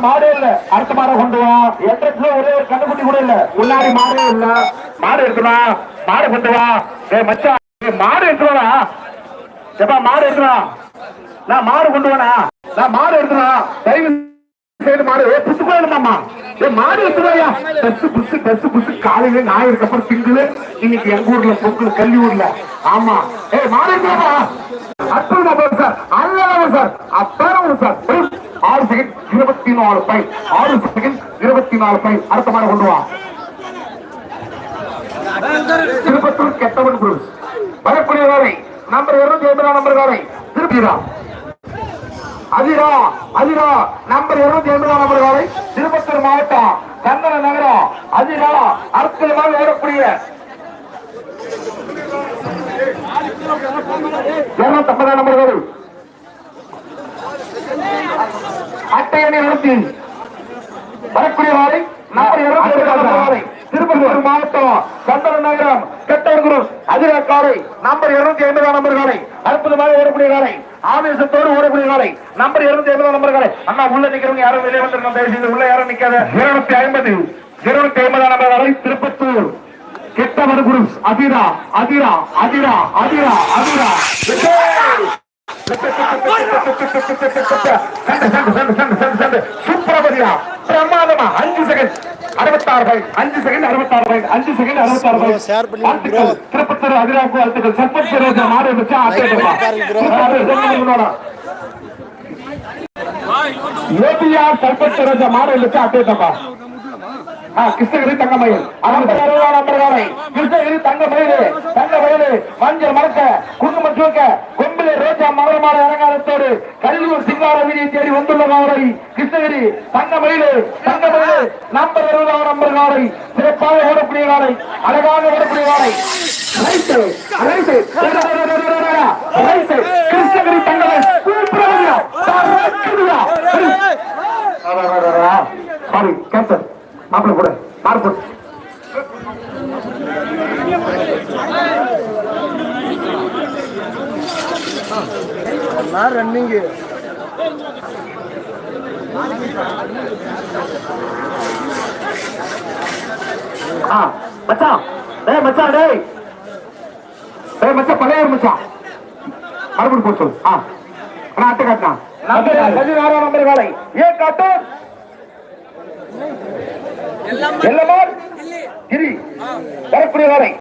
மாடே இல்ல. அடுத்த மாடை கொண்டு வா. என்ட்ரன்ஸ்ல ஒரே ஒரு கண்டுபிடி கூட இல்ல. முன்னாடி மாடே இல்ல. மாடு இருக்குதா மாடு கொண்டு வா. ஏ மச்சான் மாடு எடுத்துவா எப்பா மாடு எடுத்துவா நான் மாடு கொண்டு வானா நான் மாடு எடுத்துவா தயவு செய்து மாடு. ஏ புத்து போயிடுமாமா ஏ மாடு எடுத்துவாயா பஸ் புஸ் பஸ் புஸ் காலையில ஞாயிறு அப்புறம் திங்களு. இன்னைக்கு எங்க ஊர்ல பொங்கல் கல்வி ஊர்ல. ஆமா. ஏ மாடு எடுத்துவா அற்புதமா போகுது சார். அல்லாம சார். அப்பாரம் சார். ஆறு செகண்ட் இருபத்தி நாலு பை ஆறு செகண்ட் இருபத்தி நாலு பை அடுத்த மாடு கொண்டு வா. திருப்பத்தூர் கெட்டவன் குரூஸ் வரக்கூடிய வேலை நம்பர் இருநூத்தி ஐம்பதாம் நம்பர் வேலை திருப்பிடா அதிரா அதிரா நம்பர் இருநூத்தி ஐம்பதாம் நம்பர் வேலை திருப்பத்தூர் மாவட்டம் கந்தன நகரம் அதிரா அற்புதமாக ஓடக்கூடிய இருநூத்தி ஐம்பதாம் நம்பர் வேலை அட்டை எண்ணை நடத்தி வரக்கூடிய வாரை நம்பர் இருபத்தி ஏழு வாரை திருப்பத்தூர் மாவட்டம் சந்தன நகரம் கெட்டவங்குரு அதிர காலை நம்பர் இருநூத்தி ஐம்பதாம் நம்பர் காலை அற்புதமாக ஓடக்கூடிய காலை ஆவேசத்தோடு ஓடக்கூடிய காலை நம்பர் இருநூத்தி ஐம்பதாம் நம்பர் காலை அண்ணா உள்ள நிக்கிறவங்க யாரும் வெளியே வந்துருக்கோம் தயவு உள்ள யாரும் நிக்காத இருநூத்தி ஐம்பது இருநூத்தி ஐம்பதாம் நம்பர் காலை திருப்பத்தூர் கெட்டவன் குரு அதிரா அதிரா அதிரா அதிரா அதிரா சூப்பரபதியா பிரமாதமா அஞ்சு செகண்ட் அறுபத்தாறு பாயிண்ட் அஞ்சு செகண்ட் அறுபத்தாறு பாயிண்ட் அஞ்சு செகண்ட் அறுபத்தாறு. திருப்பத்தூர் அதிராக்கு வாழ்த்துக்கள். மாடு வச்சு ஆட்டேட்டமா ஏபிஆர் மாடு வச்சு ஆட்டேட்டமா கிருஷ்ணகிரி தங்கமயில். வேலை கிருஷ்ணகிரி தங்கமயில் தங்கமயில். மஞ்சள் மறக்க குங்குமம் சூக்க ரோஜா மலர்மால அலங்காரத்தோடு கல்லூர் சிங்கார வீதியை தேடி வந்துள்ள காவலை கிருஷ்ணகிரி தங்கமயில் தங்கமயில் நம்பர் இருபதாம் நம்பர் காலை சிறப்பாக ஓடக்கூடிய காலை அழகாக ஓடக்கூடிய காலை கிருஷ்ணகிரி தங்கமயில் சூப்பரா சாரி கேன்சல் மாப்பிள்ள கூட மாறு நான் ரன்னிங்கு ஆ மச்சான் டேய் மச்சான் டேய். டேய் மச்சான் பழைய மச்சான் மறுபடியும் போட்டு சொல்லு. ஆ. அண்ணா அட்டை காட்டினா பதினாறாம் நம்பர் காலை. ஏ காட்டு. எல்லாமே கிரி. வரக்கூடிய காலை